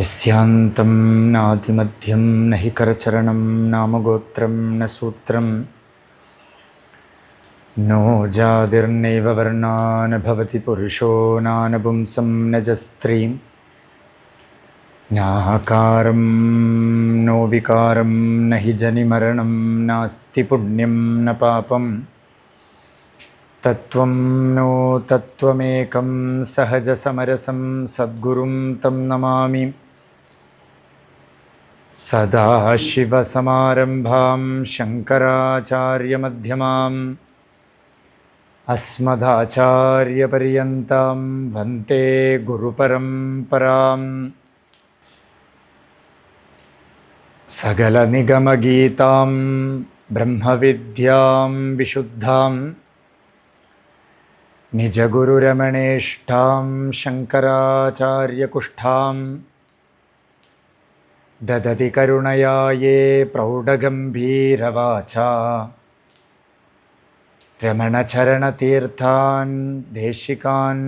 यस्यान्तं नातिमध्यं न हि करचरणं नामगोत्रं न सूत्रं। नो जातिर्नैव वर्णा न भवति पुरुषो नानपुंसं न च स्त्रीं नाहकारं नो विकारं न हि जनिमरणं नास्ति पुण्यं न पापम् तत्त्वं नो तत्त्वमेकं सहजसमरसं सद्गुरुं तं नमामि। सदाशिवसमारम्भां शङ्कराचार्यमध्यमाम् अस्मदाचार्यपर्यन्तां वन्ते गुरुपरम्पराम् सकलनिगमगीतां ब्रह्मविद्यां विशुद्धाम् निजगुरुरमणेष्ठां शङ्कराचार्यकुष्ठां ददति करुणया ये प्रौढगम्भीरवाचा। रमणचरणतीर्थान् देशिकान्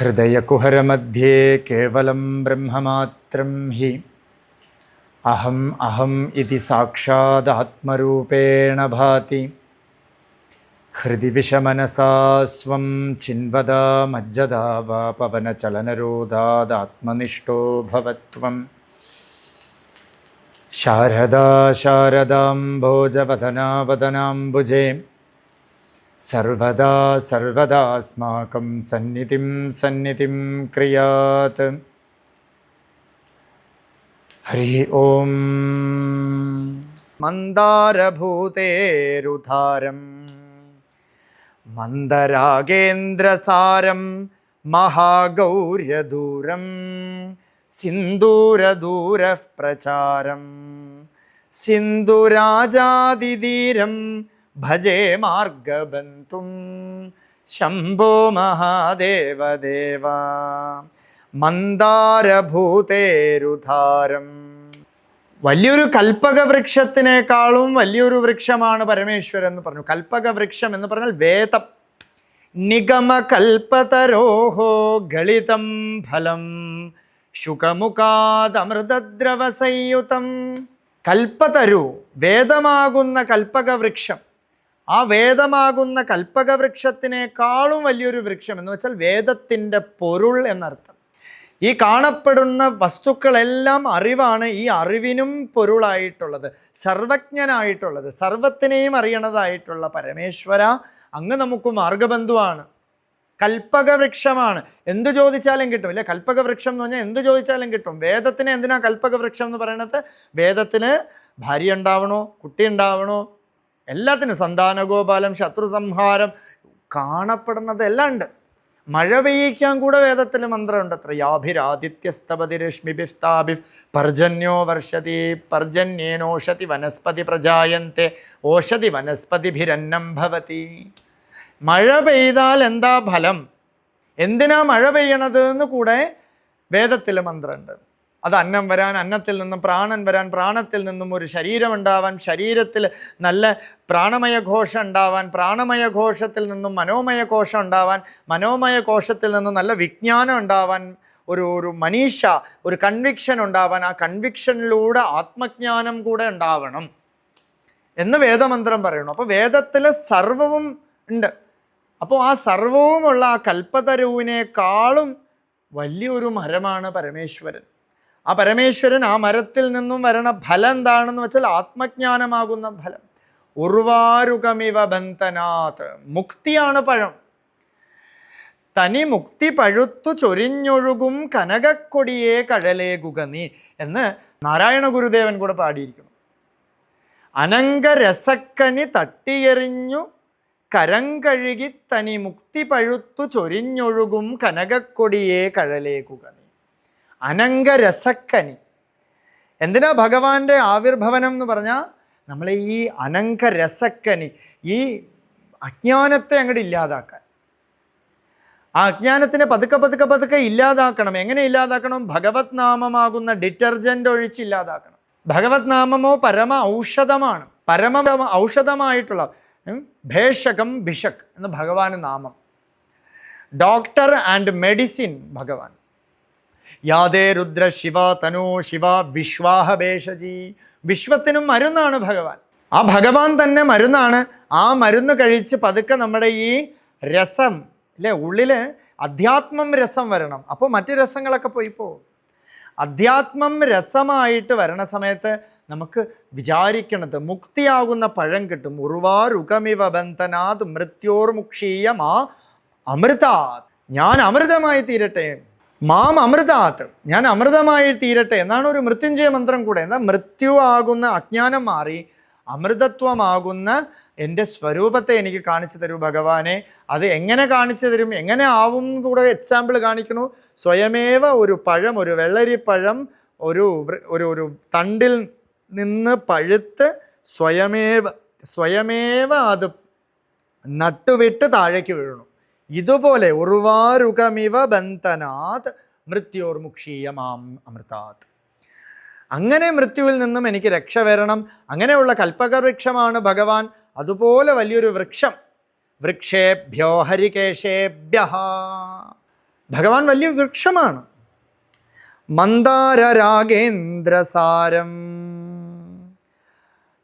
हृदयकुहरमध्ये केवलं ब्रह्ममात्रं हि। अहम् अहम् इति भाति। हृदि विषमनसा स्वं चिन्वदा मज्जदा वा पवनचलनरोधादात्मनिष्ठो भवत्वम्। शारदा शारदाम्भोजवदनावदनाम्बुजे സർവദാ സർവദാസ്മാക്കം സന്നിധിം സന്നിധിം ക്രിയാത്. ഹരി ഓം. മന്ദാരഭൂതേരുധാരം മന്ദരാഗേന്ദ്രസാരം മഹാഗൗര്യദൂരം സിന്ദൂരദൂരഃ പ്രചാരം സിന്ധുരാജാതിധീരം ഭജേ മാർഗബന്ധും. ശംഭോ മഹാദേവദേവ. മന്ദാരഭൂതേരുധാരം വലിയൊരു കൽപ്പകവൃക്ഷത്തിനേക്കാളും വലിയൊരു വൃക്ഷമാണ് പരമേശ്വരൻ എന്ന് പറഞ്ഞു. കൽപ്പകവൃക്ഷം എന്ന് പറഞ്ഞാൽ വേദം. നിഗമകൽപ്പതരോഹോ ഗളിതം ഫലം. ശുഖമുഖാദമൃതദ്രവസയുതം കൽപ്പതരു വേദമാകുന്ന കൽപ്പകവൃക്ഷം. ആ വേദമാകുന്ന കൽപ്പക വൃക്ഷത്തിനേക്കാളും വലിയൊരു വൃക്ഷം എന്ന് വെച്ചാൽ വേദത്തിന്റെ പൊരുൾ എന്നർത്ഥം. ഈ കാണപ്പെടുന്ന വസ്തുക്കളെല്ലാം അറിവാണ് ഈ അറിവിനും പൊരുളായിട്ടുള്ളത്. സർവജ്ഞനായിട്ടുള്ളത് സർവത്തിനെയും അറിയണതായിട്ടുള്ള പരമേശ്വര അങ്ങ് നമുക്ക് മാർഗബന്ധുവാണ്. കൽപ്പക വൃക്ഷമാണ് എന്ത് ചോദിച്ചാലും കിട്ടും. ഇല്ലേ? കൽപ്പക വൃക്ഷം എന്ന് പറഞ്ഞാൽ എന്ത് ചോദിച്ചാലും കിട്ടും. വേദത്തിന് എന്തിനാ കൽപ്പക വൃക്ഷം എന്ന് പറയണത്? വേദത്തിന് ഭാര്യ ഉണ്ടാവണോ? കുട്ടി ഉണ്ടാവണോ? എല്ലാത്തിനും സന്താനഗോപാലം ശത്രു സംഹാരം കാണപ്പെടുന്നത് എല്ലാം ഉണ്ട്. മഴ പെയ്യിക്കാൻ കൂടെ വേദത്തിൽ മന്ത്രമുണ്ട്. അത്ര യാഭിരാദിത്യസ്തപതി രശ്മിഭിസ്താഭിഫ് പർജന്യോ വർഷതി പർജന്യേനോഷതി വനസ്പതി പ്രജായന്തെ ഓഷതി വനസ്പതിഭിരന്നം ഭവതി. മഴ പെയ്താൽ എന്താ ഫലം? എന്തിനാ മഴ പെയ്യണത് എന്ന് കൂടെ വേദത്തിൽ മന്ത്രമുണ്ട്. അത് അന്നം വരാൻ അന്നത്തിൽ നിന്നും പ്രാണൻ വരാൻ പ്രാണത്തിൽ നിന്നും ഒരു ശരീരം ഉണ്ടാവാൻ ശരീരത്തിൽ നല്ല പ്രാണമയ ഘോഷം ഉണ്ടാവാൻ പ്രാണമയ ഘോഷത്തിൽ നിന്നും മനോമയ കോശം ഉണ്ടാവാൻ മനോമയ കോശത്തിൽ നിന്നും നല്ല വിജ്ഞാനം ഉണ്ടാവാൻ ഒരു ഒരു മനീഷ ഒരു കൺവിക്ഷൻ ഉണ്ടാവാൻ ആ കൺവിക്ഷനിലൂടെ ആത്മജ്ഞാനം കൂടെ ഉണ്ടാവണം എന്ന് വേദമന്ത്രം പറയുന്നു. അപ്പോൾ വേദത്തിൽ സർവവും ഉണ്ട്. അപ്പോൾ ആ സർവവുമുള്ള ആ കൽപ്പതരുവിനേക്കാളും വലിയൊരു മരമാണ് പരമേശ്വരൻ. ആ പരമേശ്വരൻ ആ മരത്തിൽ നിന്നും വരണ ഫലം എന്താണെന്ന് വെച്ചാൽ ആത്മജ്ഞാനമാകുന്ന ഫലം. ഉർവാരുകമിവ ബന്ധനാഥ് മുക്തിയാണ് പഴം. തനി മുക്തി പഴുത്തു ചൊരിഞ്ഞൊഴുകും കനകക്കൊടിയെ കഴലേകുക നീ എന്ന് നാരായണ ഗുരുദേവൻ കൂടെ പാടിയിരിക്കുന്നു. അനങ്കരസക്കനി തട്ടിയെറിഞ്ഞു കഴുകി തനി മുക്തി പഴുത്തു ചൊരിഞ്ഞൊഴുകും കനകക്കൊടിയെ കഴലേകുക അനങ്കരസക്കനി എന്തിനാ ഭഗവാന്റെ ആവിർഭവനം എന്ന് പറഞ്ഞാൽ നമ്മളെ ഈ അനങ്കരസക്കനി ഈ അജ്ഞാനത്തെ അങ്ങോട്ട് ഇല്ലാതാക്കാൻ. ആ അജ്ഞാനത്തിനെ പതുക്കെ പതുക്കെ പതുക്കെ ഇല്ലാതാക്കണം. എങ്ങനെ ഇല്ലാതാക്കണം? ഭഗവത് നാമമാകുന്ന ഡിറ്റർജന്റ് ഒഴിച്ച് ഇല്ലാതാക്കണം. ഭഗവത് നാമമോ പരമ ഔഷധമാണ്. പരമ ഔഷധമായിട്ടുള്ള ഭേഷകം ഭിഷക് എന്ന് ഭഗവാന് നാമം. ഡോക്ടർ ആൻഡ് മെഡിസിൻ ഭഗവാൻ. യാതേ രുദ്ര ശിവ തനു ശിവ വിശ്വാഹ ഭേഷജി. വിശ്വത്തിനും മരുന്നാണ് ഭഗവാൻ. ആ ഭഗവാൻ തന്നെ മരുന്നാണ്. ആ മരുന്ന് കഴിച്ച് പതുക്കെ നമ്മുടെ ഈ രസം അല്ലേ ഉള്ളിൽ അധ്യാത്മം രസം വരണം. അപ്പോൾ മറ്റു രസങ്ങളൊക്കെ പോയി പോകും അധ്യാത്മം രസമായിട്ട് വരണ സമയത്ത് നമുക്ക് വിചാരിക്കണത് മുക്തിയാകുന്ന പഴം കിട്ടും. ഉറുവാരുകമിവ ബന്ധനാത് മൃത്യോർമുക്ഷീയമാ അമൃതാ ഞാൻ അമൃതമായി തീരട്ടെ. മാം അമൃതാത്ത് ഞാൻ അമൃതമായി തീരട്ടെ. എന്നാണ് ഒരു മൃത്യുഞ്ജയ മന്ത്രം കൂടെ. എന്താ? മൃത്യു ആകുന്ന അജ്ഞാനം മാറി അമൃതത്വമാകുന്ന എന്റെ സ്വരൂപത്തെ എനിക്ക് കാണിച്ചു തരൂ ഭഗവാനെ. അത് എങ്ങനെ കാണിച്ചു തരും? എങ്ങനെ ആവും കൂടെ എക്സാമ്പിൾ കാണിക്കണു സ്വയമേവ ഒരു പഴം ഒരു വെള്ളരിപ്പഴം ഒരു ഒരു ഒരു തണ്ടിൽ നിന്ന് പഴുത്ത് സ്വയമേവ സ്വയമേവ അത് നട്ടുവിട്ട് താഴേക്ക് വീഴുന്നു. ഇതുപോലെ ഉറുവാരുകമിവ ബന്ധനാത് മൃത്യോർമുക്ഷീയമാം അമൃതാത്. അങ്ങനെ മൃത്യുവിൽ നിന്നും എനിക്ക് രക്ഷ വരണം. അങ്ങനെയുള്ള കൽപ്പകവൃക്ഷമാണ് ഭഗവാൻ. അതുപോലെ വലിയൊരു വൃക്ഷം. വൃക്ഷേഭ്യോ ഹരികേശേഭ്യ ഭഗവാൻ വലിയ വൃക്ഷമാണ്. മന്ദാര രാഗേന്ദ്രസാരം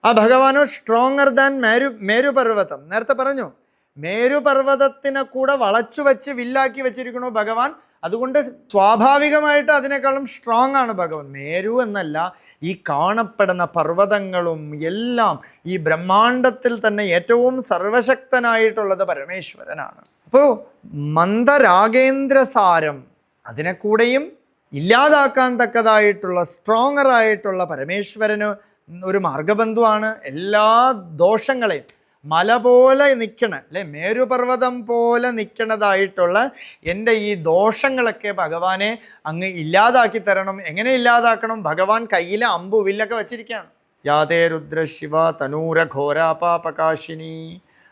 ആ ഭഗവാനോ സ്ട്രോങ്ങർ ദാൻ മേരു മേരുപർവതം. നേരത്തെ പറഞ്ഞു മേരുപർവതത്തിനെ കൂടെ വളച്ചു വെച്ച് വില്ലാക്കി വെച്ചിരിക്കണു ഭഗവാൻ. അതുകൊണ്ട് സ്വാഭാവികമായിട്ട് അതിനേക്കാളും സ്ട്രോങ് ആണ് ഭഗവാൻ. മേരു എന്നല്ല ഈ കാണപ്പെടുന്ന പർവതങ്ങളും എല്ലാം ഈ ബ്രഹ്മാണ്ടത്തിൽ തന്നെ ഏറ്റവും സർവശക്തനായിട്ടുള്ളത് പരമേശ്വരനാണ്. അപ്പോൾ മന്ദരാഗേന്ദ്രസാരം അതിനെക്കൂടെയും ഇല്ലാതാക്കാൻ തക്കതായിട്ടുള്ള സ്ട്രോങ്ങറായിട്ടുള്ള പരമേശ്വരന് ഒരു മാർഗബന്ധുവാണ്. എല്ലാ ദോഷങ്ങളെയും മല പോലെ നിൽക്കണ അല്ലെ? മേരുപർവതം പോലെ നിൽക്കണതായിട്ടുള്ള എന്റെ ഈ ദോഷങ്ങളൊക്കെ ഭഗവാനെ അങ്ങ് ഇല്ലാതാക്കി തരണം. എങ്ങനെ ഇല്ലാതാക്കണം? ഭഗവാൻ കയ്യിൽ അമ്പു വില്ലൊക്കെ വച്ചിരിക്കുകയാണ്. യാതേ രുദ്ര ശിവ തനൂര ഘോരാപാപകാശിനി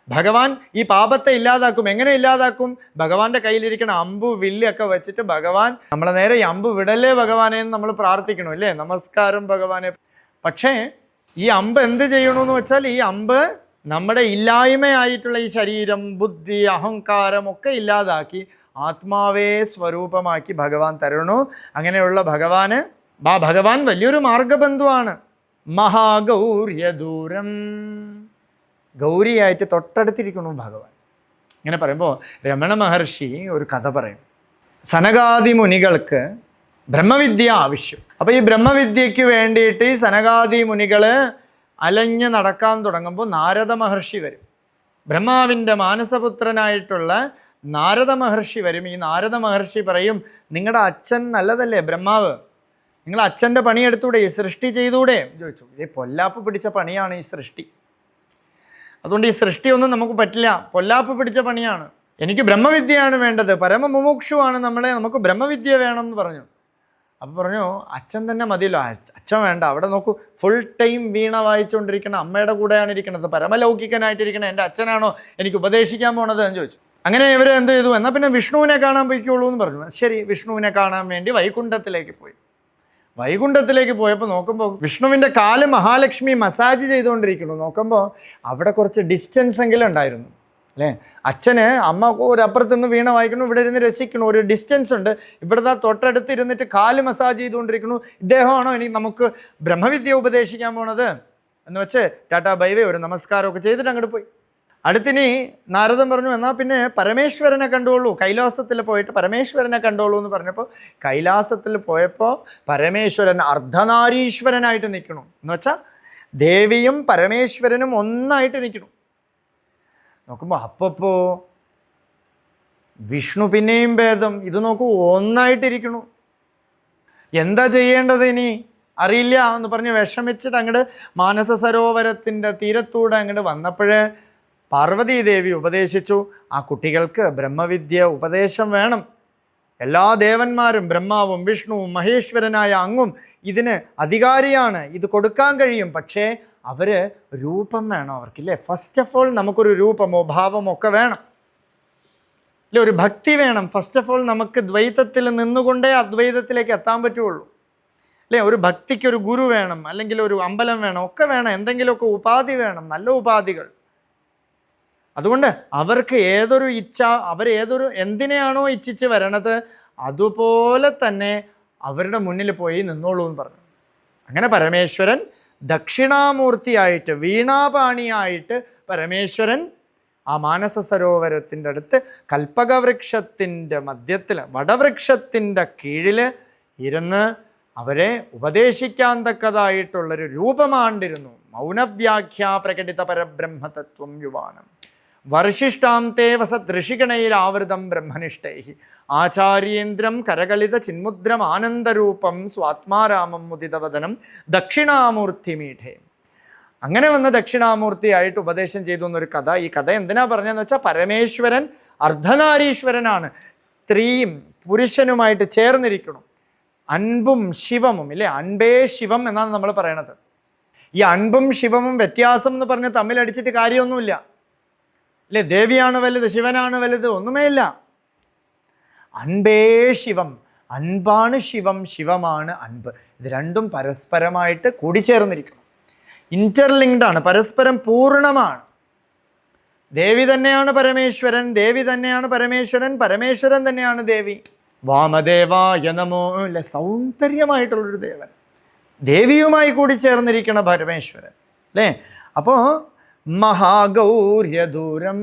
ഭഗവാൻ ഈ പാപത്തെ ഇല്ലാതാക്കും. എങ്ങനെ ഇല്ലാതാക്കും? ഭഗവാന്റെ കയ്യിലിരിക്കണ അമ്പു വില്ലൊക്കെ വെച്ചിട്ട് ഭഗവാൻ നമ്മളെ നേരെ ഈ അമ്പു വിടല്ലേ ഭഗവാനെ എന്ന് നമ്മൾ പ്രാർത്ഥിക്കണം അല്ലേ? നമസ്കാരം ഭഗവാനെ. പക്ഷേ ഈ അമ്പ് എന്ത് ചെയ്യണമെന്ന് വെച്ചാൽ ഈ അമ്പ് നമ്മുടെ ഇല്ലായ്മയായിട്ടുള്ള ഈ ശരീരം ബുദ്ധി അഹങ്കാരം ഒക്കെ ഇല്ലാതാക്കി ആത്മാവേ സ്വരൂപമാക്കി ഭഗവാൻ തരണു. അങ്ങനെയുള്ള ഭഗവാന് ആ ഭഗവാൻ വലിയൊരു മാർഗബന്ധുവാണ്. മഹാഗൗര്യദൂരം ഗൗരിയായിട്ട് തൊട്ടടുത്തിരിക്കണു ഭഗവാൻ. ഇങ്ങനെ പറയുമ്പോൾ രമണ മഹർഷി ഒരു കഥ പറയും. സനകാദി മുനികൾക്ക് ബ്രഹ്മവിദ്യ ആവശ്യം. അപ്പോൾ ഈ ബ്രഹ്മവിദ്യയ്ക്ക് വേണ്ടിയിട്ട് ഈ സനകാദി മുനികൾ അലഞ്ഞ് നടക്കാൻ തുടങ്ങുമ്പോൾ നാരദ മഹർഷി വരും. ബ്രഹ്മാവിന്റെ മാനസപുത്രനായിട്ടുള്ള നാരദ മഹർഷി വരും. ഈ നാരദ മഹർഷി പറയും നിങ്ങളുടെ അച്ഛൻ നല്ലതല്ലേ ബ്രഹ്മാവ്? നിങ്ങൾ അച്ഛന്റെ പണിയെടുത്തൂടെ ഈ സൃഷ്ടി ചെയ്തൂടെ? ചോദിച്ചു. ഇതേ പൊല്ലാപ്പ് പിടിച്ച പണിയാണ് ഈ സൃഷ്ടി. അതുകൊണ്ട് ഈ സൃഷ്ടിയൊന്നും നമുക്ക് പറ്റില്ല. പൊല്ലാപ്പ് പിടിച്ച പണിയാണ്. എനിക്ക് ബ്രഹ്മവിദ്യയാണ് വേണ്ടത്. പരമമുമുക്ഷുവാണ് നമ്മളെ. നമുക്ക് ബ്രഹ്മവിദ്യ വേണം എന്ന് പറഞ്ഞു. അപ്പോൾ പറഞ്ഞു അച്ഛൻ തന്നെ മതിയല്ലോ. അച്ഛൻ വേണ്ട. അവിടെ നോക്കൂ ഫുൾ ടൈം വീണ വായിച്ചുകൊണ്ടിരിക്കണം അമ്മയുടെ കൂടെയാണ് ഇരിക്കുന്നത്. പരമലൗകികനായിട്ടിരിക്കണം എന്റെ അച്ഛനാണോ എനിക്ക് ഉപദേശിക്കാൻ പോണത്? എന്ന് ചോദിച്ചു. അങ്ങനെ ഇവർ എന്ത് ചെയ്തു? എന്നാൽ പിന്നെ വിഷ്ണുവിനെ കാണാൻ പോയിക്കോളൂ എന്ന് പറഞ്ഞു. ശരി വിഷ്ണുവിനെ കാണാൻ വേണ്ടി വൈകുണ്ഠത്തിലേക്ക് പോയി. വൈകുണ്ഠത്തിലേക്ക് പോയപ്പോൾ നോക്കുമ്പോൾ വിഷ്ണുവിന്റെ കാൽ മഹാലക്ഷ്മി മസാജ് ചെയ്തുകൊണ്ടിരിക്കുന്നു. നോക്കുമ്പോൾ അവിടെ കുറച്ച് ഡിസ്റ്റൻസ് എങ്കിലും ഉണ്ടായിരുന്നു. അല്ലേ? അച്ഛന് അമ്മ ഒരപ്പുറത്ത് നിന്ന് വീണ വായിക്കണു ഇവിടെ ഇരുന്ന് രസിക്കണു ഒരു ഡിസ്റ്റൻസ് ഉണ്ട്. ഇവിടുത്തെ തൊട്ടടുത്ത് ഇരുന്നിട്ട് കാൽ മസാജ് ചെയ്തുകൊണ്ടിരിക്കുന്നു. ഇദ്ദേഹമാണോ എനിക്ക് നമുക്ക് ബ്രഹ്മവിദ്യ ഉപദേശിക്കാൻ പോണത്? എന്ന് വെച്ച് ടാറ്റാ ബൈവേ ഒരു നമസ്കാരമൊക്കെ ചെയ്തിട്ട് അങ്ങോട്ട് പോയി. അടുത്തിനി നാരദൻ പറഞ്ഞു എന്നാൽ പിന്നെ പരമേശ്വരനെ കണ്ടോളൂ കൈലാസത്തിൽ പോയിട്ട് പരമേശ്വരനെ കണ്ടോളൂ എന്ന് പറഞ്ഞപ്പോൾ കൈലാസത്തിൽ പോയപ്പോൾ പരമേശ്വരൻ അർദ്ധനാരീശ്വരനായിട്ട് നിൽക്കണം എന്ന് വെച്ചാൽ ദേവിയും പരമേശ്വരനും ഒന്നായിട്ട് നിൽക്കണു നോക്കുമ്പോൾ അപ്പപ്പോ വിഷ്ണു പിന്നെയും ഭേദം. ഇത് നോക്കൂ ഒന്നായിട്ടിരിക്കണു എന്താ ചെയ്യേണ്ടത് ഇനി? അറിയില്ല എന്ന് പറഞ്ഞ് വിഷമിച്ചിട്ട് അങ്ങോട്ട് മാനസ സരോവരത്തിന്റെ തീരത്തൂടെ അങ്ങോട്ട് വന്നപ്പോഴേ പാർവതീദേവി ഉപദേശിച്ചു ആ കുട്ടികൾക്ക് ബ്രഹ്മവിദ്യ ഉപദേശം വേണം. എല്ലാ ദേവന്മാരും ബ്രഹ്മാവും വിഷ്ണുവും മഹേശ്വരനായ അങ്ങും ഇതിന് അധികാരിയാണ്. ഇത് കൊടുക്കാൻ കഴിയും. പക്ഷേ അവർ രൂപം വേണം അവർക്കില്ലേ? ഫസ്റ്റ് ഓഫ് ഓൾ നമുക്കൊരു രൂപമോ ഭാവമോ ഒക്കെ വേണം. അല്ലെ ഒരു ഭക്തി വേണം. ഫസ്റ്റ് ഓഫ് ഓൾ നമുക്ക് ദ്വൈതത്തിൽ നിന്നുകൊണ്ടേ അദ്വൈതത്തിലേക്ക് എത്താൻ പറ്റുള്ളൂ. അല്ലേ ഒരു ഭക്തിക്ക് ഒരു ഗുരു വേണം അല്ലെങ്കിൽ ഒരു അമ്പലം വേണം ഒക്കെ വേണം. എന്തെങ്കിലുമൊക്കെ ഉപാധി വേണം നല്ല ഉപാധികൾ. അതുകൊണ്ട് അവർക്ക് ഏതൊരു ഇച്ഛ അവർ ഏതൊരു എന്തിനെയാണോ ഇച്ഛിച്ച് വരണത് അതുപോലെ തന്നെ അവരുടെ മുന്നിൽ പോയി നിന്നോളൂ എന്ന് പറഞ്ഞു. അങ്ങനെ പരമേശ്വരൻ ദക്ഷിണാമൂർത്തിയായിട്ട് വീണാപാണിയായിട്ട് പരമേശ്വരൻ ആ മാനസ സരോവരത്തിന്റെ അടുത്ത് കൽപ്പകവൃക്ഷത്തിന്റെ മധ്യത്തിൽ വടവൃക്ഷത്തിന്റെ കീഴിൽ ഇരുന്ന് അവരെ ഉപദേശിക്കാൻ തക്കതായിട്ടുള്ളൊരു രൂപമാണ്ടിരുന്നു. മൗനവ്യാഖ്യാ പ്രകടിത പരബ്രഹ്മതത്വം യുവാനം. വർഷിഷ്ടാന്തേ വസത് ഋഷിഗണൈരാവൃതം ബ്രഹ്മനിഷ്ഠൈ. ആചാര്യേന്ദ്രം കരകളിത ചിന്മുദ്രം ആനന്ദരൂപം സ്വാത്മാരാമം മുദിതവദനം ദക്ഷിണാമൂർത്തിമീഠേ. അങ്ങനെ വന്ന ദക്ഷിണാമൂർത്തിയായിട്ട് ഉപദേശം ചെയ്തു എന്നൊരു കഥ. ഈ കഥ എന്തിനാ പറഞ്ഞതെന്ന് വെച്ചാൽ പരമേശ്വരൻ അർദ്ധനാരീശ്വരനാണ്. സ്ത്രീയും പുരുഷനുമായിട്ട് ചേർന്നിരിക്കണം. അൻപും ശിവമും ഇല്ലേ? അൻപേ ശിവം എന്നാണ് നമ്മൾ പറയണത്. ഈ അൻപും ശിവമും വ്യത്യാസം എന്ന് പറഞ്ഞ് തമ്മിലടിച്ചിട്ട് കാര്യമൊന്നുമില്ല. അല്ലേ? ദേവിയാണ് വലുത് ശിവനാണ് വലുത് ഒന്നുമേ ഇല്ല അൻപേ ശിവം അൻപാണ് ശിവം ശിവമാണ് അൻപ്. ഇത് രണ്ടും പരസ്പരമായിട്ട് കൂടിച്ചേർന്നിരിക്കണം. ഇന്റർലിങ്ക്ഡ് ആണ് പരസ്പരം പൂർണമാണ്. ദേവി തന്നെയാണ് പരമേശ്വരൻ ദേവി തന്നെയാണ് പരമേശ്വരൻ പരമേശ്വരൻ തന്നെയാണ് ദേവി. വാമദേവായ നമോ അല്ല? സൗന്ദര്യമായിട്ടുള്ളൊരു ദേവൻ. ദേവിയുമായി കൂടി ചേർന്നിരിക്കണ പരമേശ്വരൻ അല്ലേ? അപ്പോൾ മഹാഗൗര്യദൂരം.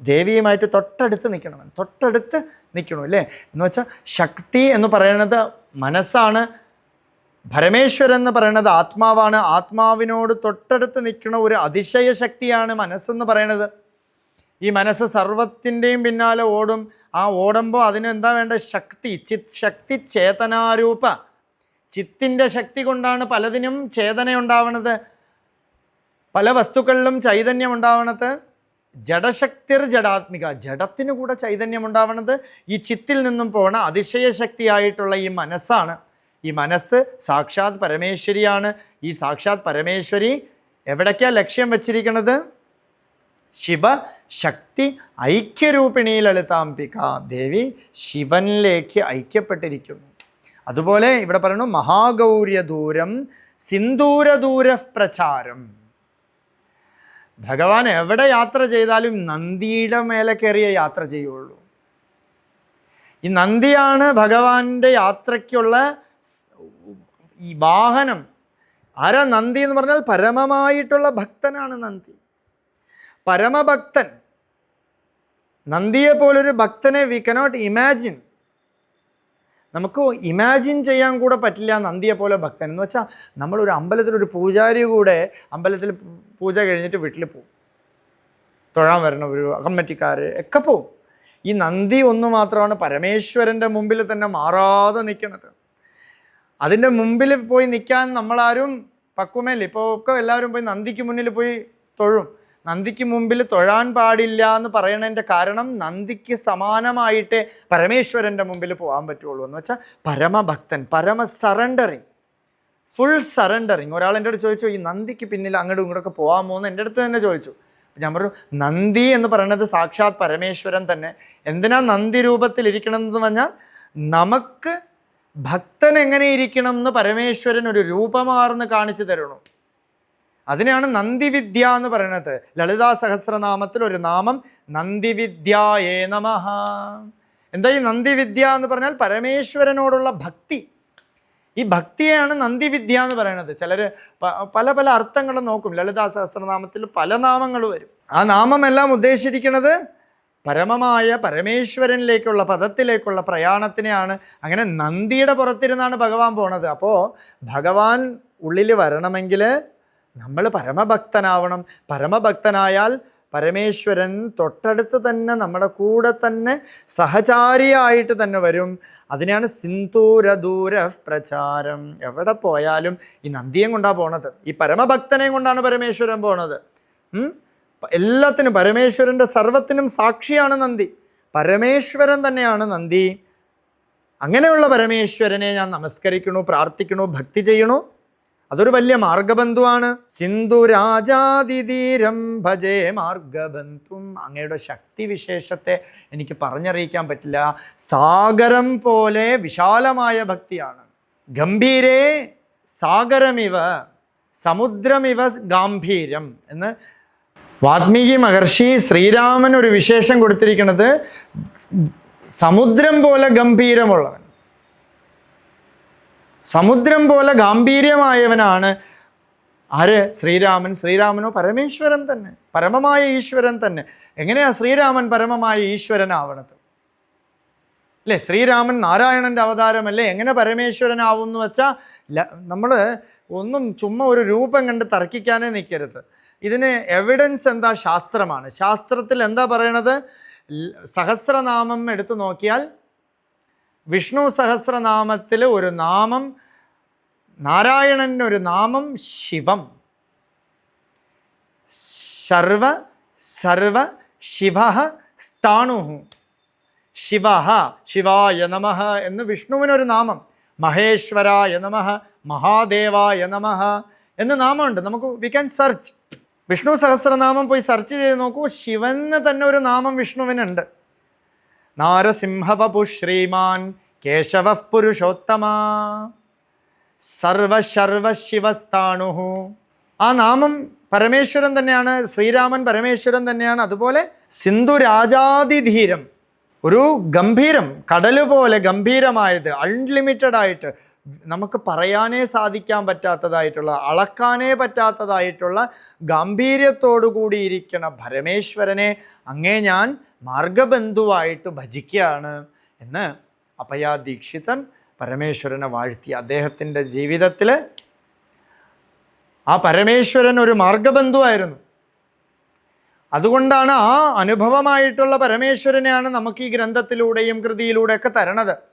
ദേവിയുമായിട്ട് തൊട്ടടുത്ത് നിൽക്കണം. തൊട്ടടുത്ത് നിൽക്കണം അല്ലേ? എന്ന് വെച്ചാൽ ശക്തി എന്ന് പറയുന്നത് മനസ്സാണ്. പരമേശ്വരൻ എന്ന് പറയുന്നത് ആത്മാവാണ്. ആത്മാവിനോട് തൊട്ടടുത്ത് നിൽക്കുന്ന ഒരു അതിശയ ശക്തിയാണ് മനസ്സെന്ന് പറയുന്നത്. ഈ മനസ്സ് സർവത്തിന്റെയും പിന്നാലെ ഓടും. ആ ഓടുമ്പോൾ അതിന് എന്താ വേണ്ട? ശക്തി. ചിത് ശക്തി ചേതനാരൂപ. ചിത്തിന്റെ ശക്തി കൊണ്ടാണ് പലതിനും ചേതന ഉണ്ടാവണത് പല വസ്തുക്കളിലും ചൈതന്യം ഉണ്ടാവണത് ജഡശക്തിർ ജഡാത്മിക. ജഡത്തിന് കൂടെ ചൈതന്യം ഉണ്ടാവണത് ഈ ചിത്തിൽ നിന്നും പോണ അതിശയ ശക്തിയായിട്ടുള്ള ഈ മനസ്സാണ്. ഈ മനസ്സ് സാക്ഷാത് പരമേശ്വരിയാണ്. ഈ സാക്ഷാത് പരമേശ്വരി എവിടേക്കാ ലക്ഷ്യം വച്ചിരിക്കുന്നത് ശിവ ശക്തി ഐക്യരൂപിണി ലളിതാംബിക ദേവി ശിവനിലേക്ക് ഐക്യപ്പെട്ടിരിക്കുന്നു. അതുപോലെ ഇവിടെ പറയുന്നു മഹാഗൗര്യ ദൂരം സിന്ദൂരദൂര പ്രചാരം ഭഗവാൻ എവിടെ യാത്ര ചെയ്താലും നന്ദിയുടെ മേലെ കയറിയ യാത്ര ചെയ്യുള്ളൂ. ഈ നന്ദിയാണ് ഭഗവാന്റെ യാത്രയ്ക്കുള്ള ഈ വാഹനം. ആരാ നന്ദി എന്ന് പറഞ്ഞാൽ പരമമായിട്ടുള്ള ഭക്തനാണ് നന്ദി. പരമഭക്തൻ. നന്ദിയെ പോലൊരു ഭക്തനെ വി കനോട്ട് ഇമാജിൻ നമുക്ക് ഇമാജിൻ ചെയ്യാൻ കൂടെ പറ്റില്ല നന്ദിയെ പോലെ ഭക്തൻ. എന്ന് വെച്ചാൽ നമ്മളൊരു അമ്പലത്തിലൊരു പൂജാരി കൂടെ അമ്പലത്തിൽ പൂജ കഴിഞ്ഞിട്ട് വീട്ടിൽ പോകും തൊഴാൻ വരണ ഒരു കമ്മിറ്റിക്കാർ ഒക്കെ പോവും. ഈ നന്ദി ഒന്ന് മാത്രമാണ് പരമേശ്വരന്റെ മുമ്പിൽ തന്നെ മാറാതെ നിൽക്കുന്നത് അതിന്റെ മുമ്പിൽ പോയി നിൽക്കാൻ നമ്മളാരും പക്വമേല ഇപ്പോൾ ഒക്കെ എല്ലാവരും പോയി നന്ദിക്ക് മുന്നിൽ പോയി തൊഴും. നന്ദിക്ക് മുമ്പിൽ തൊഴാൻ പാടില്ല എന്ന് പറയണതിന്റെ കാരണം നന്ദിക്ക് സമാനമായിട്ടേ പരമേശ്വരന്റെ മുമ്പിൽ പോകാൻ പറ്റുള്ളൂ എന്ന് വെച്ചാൽ പരമഭക്തൻ പരമ സറണ്ടറിങ് ഫുൾ സറണ്ടറിങ് ഒരാൾ എന്റെ അടുത്ത് ചോദിച്ചു ഈ നന്ദിക്ക് പിന്നിൽ അങ്ങോട്ടും ഇങ്ങോട്ടൊക്കെ പോകാമോ? എന്ന് എന്റെ അടുത്ത് തന്നെ ചോദിച്ചു. ഞാൻ പറഞ്ഞു നന്ദി എന്ന് പറയുന്നത് സാക്ഷാത് പരമേശ്വരൻ തന്നെ. എന്തിനാ നന്ദി രൂപത്തിൽ ഇരിക്കണം എന്ന് പറഞ്ഞാൽ നമുക്ക് ഭക്തൻ എങ്ങനെ ഇരിക്കണം എന്ന് പരമേശ്വരൻ ഒരു രൂപമാർന്ന് കാണിച്ചു തരണം. അതിനെയാണ് നന്ദിവിദ്യ എന്ന് പറയുന്നത്. ലളിതാ സഹസ്രനാമത്തിൽ ഒരു നാമം നന്ദിവിദ്യായേ നമഃ. എന്താ ഈ നന്ദിവിദ്യ എന്ന് പറഞ്ഞാൽ പരമേശ്വരനോടുള്ള ഭക്തി. ഈ ഭക്തിയാണ് നന്ദിവിദ്യ എന്ന് പറയുന്നത്. ചിലർ പല പല അർത്ഥങ്ങൾ നോക്കും. ലളിതാ സഹസ്രനാമത്തിൽ പല നാമങ്ങൾ വരും. ആ നാമമെല്ലാം ഉദ്ദേശിച്ചിരിക്കുന്നത് പരമമായ പരമേശ്വരനിലേക്കുള്ള പദത്തിലേക്കുള്ള പ്രയാണത്തിനെയാണ്. അങ്ങനെ നന്ദിയുടെ പുറത്തിരുന്നാണ് ഭഗവാൻ പോണത്. അപ്പോൾ ഭഗവാൻ ഉള്ളിൽ വരണമെങ്കിൽ നമ്മൾ പരമഭക്തനാവണം. പരമഭക്തനായാൽ പരമേശ്വരൻ തൊട്ടടുത്ത് തന്നെ നമ്മുടെ കൂടെ തന്നെ സഹചാരിയായിട്ട് തന്നെ വരും. അതിനെയാണ് സിന്ദൂരദൂര പ്രചാരം എവിടെ പോയാലും ഈ നന്ദിയും കൊണ്ടാണ് പോണത്. ഈ പരമഭക്തനെയും കൊണ്ടാണ് പരമേശ്വരൻ പോണത്? എല്ലാത്തിനും പരമേശ്വരന്റെ സർവത്തിനും സാക്ഷിയാണ് നന്ദി. പരമേശ്വരൻ തന്നെയാണ് നന്ദി. അങ്ങനെയുള്ള പരമേശ്വരനെ ഞാൻ നമസ്കരിക്കണു പ്രാർത്ഥിക്കണു ഭക്തി ചെയ്യണു അതൊരു വലിയ മാർഗബന്ധുവാണ്. സിന്ധുരാജാതിതീരം ഭജേ മാർഗബന്ധും. അങ്ങയുടെ ശക്തി വിശേഷത്തെ എനിക്ക് പറഞ്ഞറിയിക്കാൻ പറ്റില്ല. സാഗരം പോലെ വിശാലമായ ഭക്തിയാണ്. ഗംഭീരേ സാഗരമിവ സമുദ്രമിവ ഗാംഭീര്യം എന്ന് വാത്മീകി മഹർഷി ശ്രീരാമൻ ഒരു വിശേഷം കൊടുത്തിരിക്കുന്നത് സമുദ്രം പോലെ ഗംഭീരമുള്ളവൻ. സമുദ്രം പോലെ ഗാംഭീര്യമായവനാണ് ആര്? ശ്രീരാമൻ. ശ്രീരാമനോ പരമേശ്വരൻ തന്നെ. പരമമായ ഈശ്വരൻ തന്നെ. എങ്ങനെയാ ശ്രീരാമൻ പരമമായ ഈശ്വരനാവണത്? അല്ലേ? ശ്രീരാമൻ നാരായണന്റെ അവതാരമല്ലേ? എങ്ങനെ പരമേശ്വരനാവും എന്ന് വെച്ചാൽ നമ്മൾ ഒന്നും ചുമ്മാ ഒരു രൂപം കണ്ട് തർക്കിക്കാനേ നിൽക്കരുത് ഇതിന് എവിഡൻസ് എന്താ? ശാസ്ത്രമാണ്. ശാസ്ത്രത്തിൽ എന്താ പറയണത്? സഹസ്രനാമം എടുത്തു നോക്കിയാൽ വിഷ്ണു സഹസ്രനാമത്തിൽ ഒരു നാമം നാരായണന്റെ ഒരു നാമം ശിവം. സർവ സർവ ശിവ സ്ഥാണു. ശിവ ശിവായ നമ എന്ന് വിഷ്ണുവിനൊരു നാമം മഹേശ്വരായ നമ മഹാദേവായ നമ എന്ന് നാമമുണ്ട്. നമുക്ക് we can search Vishnu Sahasranamam പോയി സെർച്ച് ചെയ്ത് നോക്കൂ ശിവന് തന്നെ ഒരു നാമം വിഷ്ണുവിനുണ്ട്. നാരസിംഹവപു ശ്രീമാൻ കേശവ പുരുഷോത്തമ സർവ ശർവ ശിവസ്ഥാണുഹു ആ നാമം പരമേശ്വരൻ തന്നെയാണ് ശ്രീരാമൻ പരമേശ്വരൻ തന്നെയാണ്. അതുപോലെ സിന്ധു രാജാതിധീരം ഒരു ഗംഭീരം കടൽ പോലെ ഗംഭീരമായത് അൺലിമിറ്റഡ് ആയിട്ട് നമുക്ക് പറയാനേ സാധിക്കാൻ പറ്റാത്തതായിട്ടുള്ള അളക്കാനേ പറ്റാത്തതായിട്ടുള്ള ഗാംഭീര്യത്തോടു കൂടിയിരിക്കണ പരമേശ്വരനെ അങ്ങേ ഞാൻ മാർഗബന്ധുവായിട്ട് ഭജിക്കുകയാണ് എന്ന് അപയാ ദീക്ഷിതൻ പരമേശ്വരനെ വാഴ്ത്തി. അദ്ദേഹത്തിന്റെ ജീവിതത്തിൽ ആ പരമേശ്വരൻ ഒരു മാർഗബന്ധുവായിരുന്നു. അതുകൊണ്ടാണ് ആ അനുഭവമായിട്ടുള്ള പരമേശ്വരനെയാണ് നമുക്ക് ഈ ഗ്രന്ഥത്തിലൂടെയും കൃതിയിലൂടെയൊക്കെ തരണത്.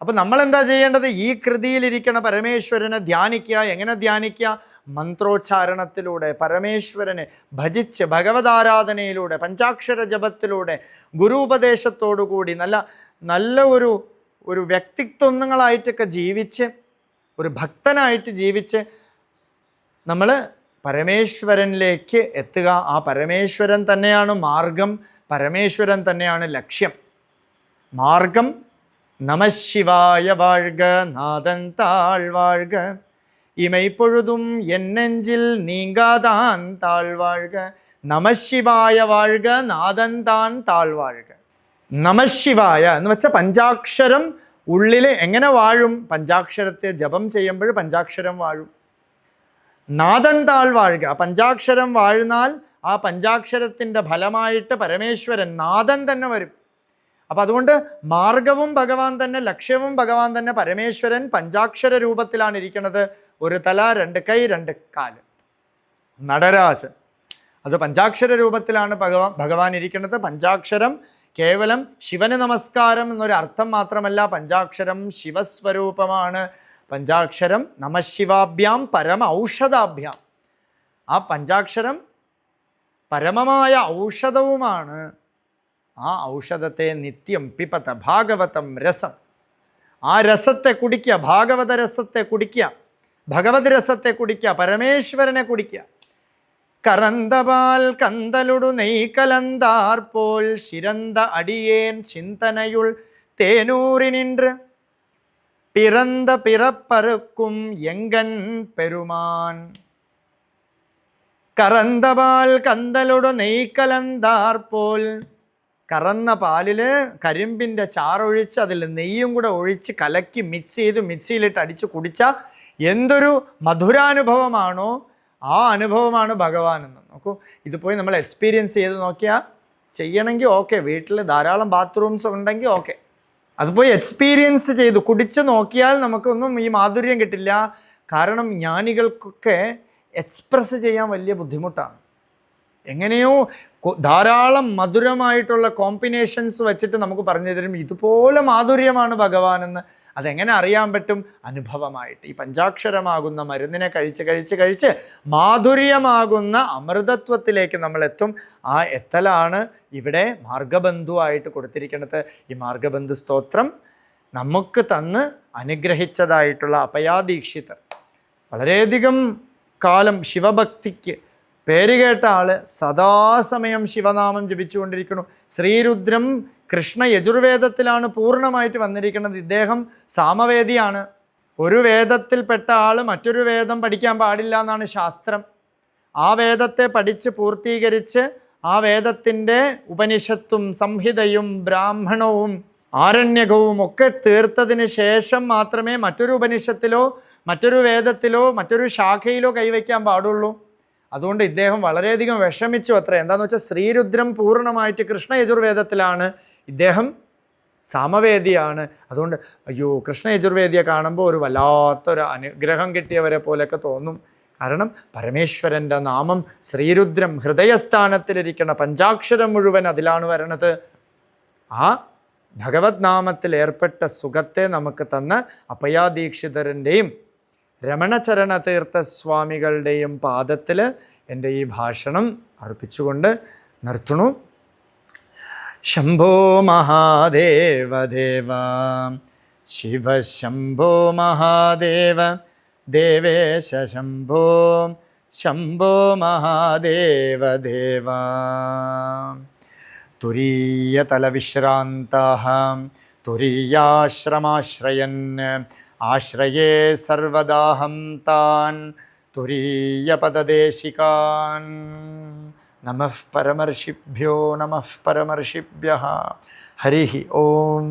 അപ്പം നമ്മൾ എന്താ ചെയ്യേണ്ടത്? ഈ കൃതിയിലിരിക്കണ പരമേശ്വരനെ ധ്യാനിക്കുക. എങ്ങനെ ധ്യാനിക്കുക? മന്ത്രോച്ചാരണത്തിലൂടെ പരമേശ്വരനെ ഭജിച്ച് ഭഗവതാരാധനയിലൂടെ പഞ്ചാക്ഷര ജപത്തിലൂടെ ഗുരുപദേശത്തോടുകൂടി നല്ല നല്ല ഒരു ഒരു വ്യക്തിത്വങ്ങളായിട്ടൊക്കെ ജീവിച്ച് ഒരു ഭക്തനായിട്ട് ജീവിച്ച് നമ്മൾ പരമേശ്വരനിലേക്ക് എത്തുക. ആ പരമേശ്വരൻ തന്നെയാണ് മാർഗം പരമേശ്വരൻ തന്നെയാണ് ലക്ഷ്യം. മാർഗം നമശിവായ വാഴ്ക നാദൻ താൾ இமைப்பொழுதும் என் நெஞ்சில் நீங்காதான் தாழ்வாழ்க നമശിവായ വാഴുക നാദൻ താൻ താഴ്വാഴുക. നമശിവായ എന്ന് വെച്ചാൽ പഞ്ചാക്ഷരം ഉള്ളിൽ എങ്ങനെ വാഴും? പഞ്ചാക്ഷരത്തെ ജപം ചെയ്യുമ്പോൾ പഞ്ചാക്ഷരം വാഴും. നാദൻ താഴ്വാഴുക പഞ്ചാക്ഷരം വാഴുന്നാൽ ആ പഞ്ചാക്ഷരത്തിന്റെ ഫലമായിട്ട് പരമേശ്വരൻ നാദൻ തന്നെ വരും. അപ്പം അതുകൊണ്ട് മാർഗവും ഭഗവാൻ തന്നെ ലക്ഷ്യവും ഭഗവാൻ തന്നെ പരമേശ്വരൻ പഞ്ചാക്ഷര രൂപത്തിലാണ് ഇരിക്കുന്നത് ഒരു തല രണ്ട് കൈ രണ്ട് കാൽ. നടരാജൻ. അത് പഞ്ചാക്ഷര രൂപത്തിലാണ് ഭഗവാൻ ഭഗവാൻ ഇരിക്കുന്നത്. പഞ്ചാക്ഷരം കേവലം ശിവന് നമസ്കാരം എന്നൊരു അർത്ഥം മാത്രമല്ല പഞ്ചാക്ഷരം ശിവസ്വരൂപമാണ്. പഞ്ചാക്ഷരം നമശിവാഭ്യാം പരമ ഔഷധാഭ്യാം. ആ പഞ്ചാക്ഷരം പരമമായ ഔഷധവുമാണ്. ആ ഔഷധത്തെ നിത്യം പിപത ഭാഗവതം രസം. ആ രസത്തെ കുടിക്കുക ഭാഗവത രസത്തെ കുടിക്കുക. ഭഗവത് രസത്തെ കുടിക്കുക പരമേശ്വരനെ കുടിക്കുക. കറന്തപാൽ കന്തലുടു നെയ്കലന്താർ പോൽ ശിരന്ത അടിയേൻ ചിന്തനയുൾ തേനൂറിനിன்று പിറന്ത പിറപ്പറുക്കും എങ്കൻ പെരുമാൻ. കറന്തപാൽ കന്തലുടു നെയ്കലന്താർ പോൽ കറന്ന പാലിൽ കരിമ്പിന്റെ ചാറൊഴിച്ച് അതിൽ നെയ്യും കൂടെ ഒഴിച്ച് കലക്കി മിക്സ് ചെയ്ത് മിക്സിയിലിട്ട് അടിച്ച് കുടിച്ചാൽ എന്തൊരു മധുരാനുഭവമാണോ ആ അനുഭവമാണ് ഭഗവാൻ എന്ന്. നോക്കൂ ഇത് പോയി നമ്മൾ എക്സ്പീരിയൻസ് ചെയ്ത് നോക്കിയാൽ ചെയ്യണമെങ്കിൽ ഓക്കെ വീട്ടിൽ ധാരാളം ബാത്റൂംസ് ഉണ്ടെങ്കിൽ ഓക്കെ അത് പോയി എക്സ്പീരിയൻസ് ചെയ്തു കുടിച്ച് നോക്കിയാൽ നമുക്കൊന്നും ഈ മാധുര്യം കിട്ടില്ല. കാരണം ജ്ഞാനികൾക്കൊക്കെ എക്സ്പ്രസ് ചെയ്യാൻ വലിയ ബുദ്ധിമുട്ടാണ്. എങ്ങനെയോ ധാരാളം മധുരമായിട്ടുള്ള കോമ്പിനേഷൻസ് വെച്ചിട്ട് നമുക്ക് പറഞ്ഞു തരും ഇതുപോലെ മാധുര്യമാണ് ഭഗവാൻ എന്ന് അതെങ്ങനെ അറിയാൻ പറ്റും? അനുഭവമായിട്ട്. ഈ പഞ്ചാക്ഷരമാകുന്ന മരുന്നിനെ കഴിച്ച് കഴിച്ച് കഴിച്ച് മാധുര്യമാകുന്ന അമൃതത്വത്തിലേക്ക് നമ്മൾ എത്തും. ആ എത്തലാണ് ഇവിടെ മാർഗബന്ധുവായിട്ട് കൊടുത്തിരിക്കുന്നത്. ഈ മാർഗബന്ധു സ്തോത്രം നമുക്ക് തന്ന് അനുഗ്രഹിച്ചതായിട്ടുള്ള അപയാദീക്ഷിതർ വളരെയധികം കാലം ശിവഭക്തിക്ക് പേരുകേട്ട ആൾ സദാസമയം ശിവനാമം ജപിച്ചുകൊണ്ടിരിക്കുന്നു. ശ്രീരുദ്രം കൃഷ്ണ യജുർവേദത്തിലാണ് പൂർണമായിട്ട് വന്നിരിക്കുന്നത്. ഇദ്ദേഹം സാമവേദിയാണ്. ഒരു വേദത്തിൽപ്പെട്ട ആൾ മറ്റൊരു വേദം പഠിക്കാൻ പാടില്ല എന്നാണ് ശാസ്ത്രം. ആ വേദത്തെ പഠിച്ച് പൂർത്തീകരിച്ച് ആ വേദത്തിന്റെ ഉപനിഷത്തും സംഹിതയും ബ്രാഹ്മണവും ആരണ്യകവും ഒക്കെ തീർത്തതിന് ശേഷം മാത്രമേ മറ്റൊരു ഉപനിഷത്തിലോ മറ്റൊരു വേദത്തിലോ മറ്റൊരു ശാഖയിലോ കൈവയ്ക്കാൻ പാടുള്ളൂ. അതുകൊണ്ട് ഇദ്ദേഹം വളരെയധികം വിഷമിച്ചു അത്ര. എന്താണെന്ന് വെച്ചാൽ ശ്രീരുദ്രം പൂർണമായിട്ട് കൃഷ്ണ യജുർവേദത്തിലാണ്. ഇദ്ദേഹം സാമവേദിയാണ്. അതുകൊണ്ട് അയ്യോ കൃഷ്ണ യജുർവേദിയെ കാണുമ്പോൾ ഒരു വല്ലാത്തൊരു അനുഗ്രഹം കിട്ടിയവരെ പോലെയൊക്കെ തോന്നും. കാരണം പരമേശ്വരന്റെ നാമം ശ്രീരുദ്രം ഹൃദയസ്ഥാനത്തിലിരിക്കുന്ന പഞ്ചാക്ഷരം മുഴുവൻ അതിലാണ് വരണത്. ആ ഭഗവത് നാമത്തിൽ ഏർപ്പെട്ട സുഖത്തെ നമുക്ക് തന്ന അപയാദീക്ഷിതരന്റെയും രമണചരണ തീർത്ഥസ്വാമികളുടെയും പാദത്തിൽ എന്റെ ഈ ഭാഷണം അർപ്പിച്ചുകൊണ്ട് शंभो महादेव देव। शिव शंभो महादेव, देवेश शंभो शंभो महादेव देव। तुरीयतलविश्रान्ताः तुरीयाश्रमाश्रयन्, आश्रये सर्वदाहं तान्, तुरीयपददेशिकान्। നമഃ പരമർഷിഭ്യോ നമഃ പരമർഷിഭ്യ ഹരി ഓം